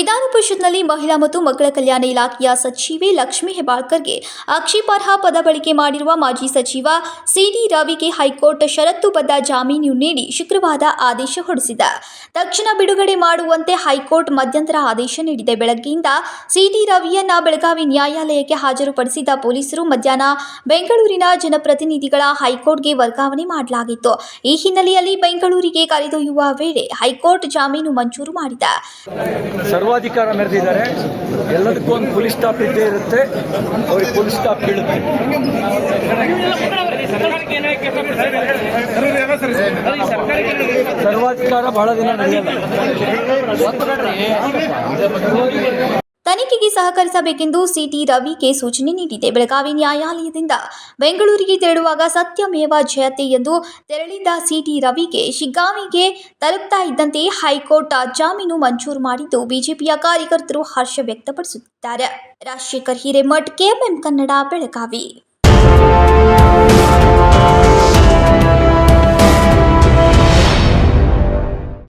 ವಿಧಾನ ಪರಿಷತ್ನಲ್ಲಿ ಮಹಿಳಾ ಮತ್ತು ಮಕ್ಕಳ ಕಲ್ಯಾಣ ಇಲಾಖೆಯ ಸಚಿವೆ ಲಕ್ಷ್ಮೀ ಹೆಬ್ಬಾಳ್ಕರ್ಗೆ ಆಕ್ಷೇಪಾರ್ಹ ಪದ ಬಳಕೆ ಮಾಡಿರುವ ಮಾಜಿ ಸಚಿವ ಸಿಡಿ ರವಿಗೆ ಹೈಕೋರ್ಟ್ ಷರತ್ತುಬದ್ಧ ಜಾಮೀನು ನೀಡಿ ಶುಕ್ರವಾರ ಆದೇಶ ಹೊರಡಿಸಿದೆ ತಕ್ಷಣ ಬಿಡುಗಡೆ ಮಾಡುವಂತೆ ಹೈಕೋರ್ಟ್ ಮಧ್ಯಂತರ ಆದೇಶ ನೀಡಿದೆ. ಬೆಳಗ್ಗೆಯಿಂದ ಸಿಡಿ ರವಿಯನ್ನ ಬೆಳಗಾವಿ ನ್ಯಾಯಾಲಯಕ್ಕೆ ಹಾಜರುಪಡಿಸಿದ ಪೊಲೀಸರು ಮಧ್ಯಾಹ್ನ ಬೆಂಗಳೂರಿನ ಜನಪ್ರತಿನಿಧಿಗಳ ಹೈಕೋರ್ಟ್ಗೆ ವರ್ಗಾವಣೆ ಮಾಡಲಾಗಿತ್ತು. ಈ ಹಿನ್ನೆಲೆಯಲ್ಲಿ ಬೆಂಗಳೂರಿಗೆ ಕರೆದೊಯ್ಯುವ ವೇಳೆ ಹೈಕೋರ್ಟ್ ಜಾಮೀನು ಮಂಜೂರು ಮಾಡಿದೆ ಸರ್ವಾಧಿಕಾರ ಮೆರೆದಿದ್ದಾರೆ. ಎಲ್ಲದಕ್ಕೂ ಒಂದು ಪೊಲೀಸ್ ಸ್ಟಾಪ್ ಇದ್ದೇ ಇರುತ್ತೆ. ಅವ್ರಿಗೆ ಪೊಲೀಸ್ ಸ್ಟಾಪ್ ಬೀಳುತ್ತೆ. ಸರ್ವಾಧಿಕಾರ ಬಹಳ ದಿನ ನಡೆಯಲ್ಲ. ತನಿಖೆಗೆ ಸಹಕರಿಸಬೇಕೆಂದು ಸಿಟಿ ರವಿಗೆ ಸೂಚನೆ ನೀಡಿದೆ. ಬೆಳಗಾವಿ ನ್ಯಾಯಾಲಯದಿಂದ ಬೆಂಗಳೂರಿಗೆ ತೆರಳುವಾಗ ಸತ್ಯಮೇವ ಜಯತೆ ಎಂದು ತೆರಳಿದ್ದ ಸಿಟಿ ರವಿಗೆ ಶಿಗ್ಗಾವಿಗೆ ತಲುಪ್ತಾ ಇದ್ದಂತೆ ಹೈಕೋರ್ಟ್ ಜಾಮೀನು ಮಂಜೂರು ಮಾಡಿದ್ದು ಬಿಜೆಪಿಯ ಕಾರ್ಯಕರ್ತರು ಹರ್ಷ ವ್ಯಕ್ತಪಡಿಸುತ್ತಿದ್ದಾರೆ. ರಾಜಶೇಖರ್ ಹಿರೇಮಠ್, ಕೆಎಂಎಂ ಕನ್ನಡ, ಬೆಳಗಾವಿ.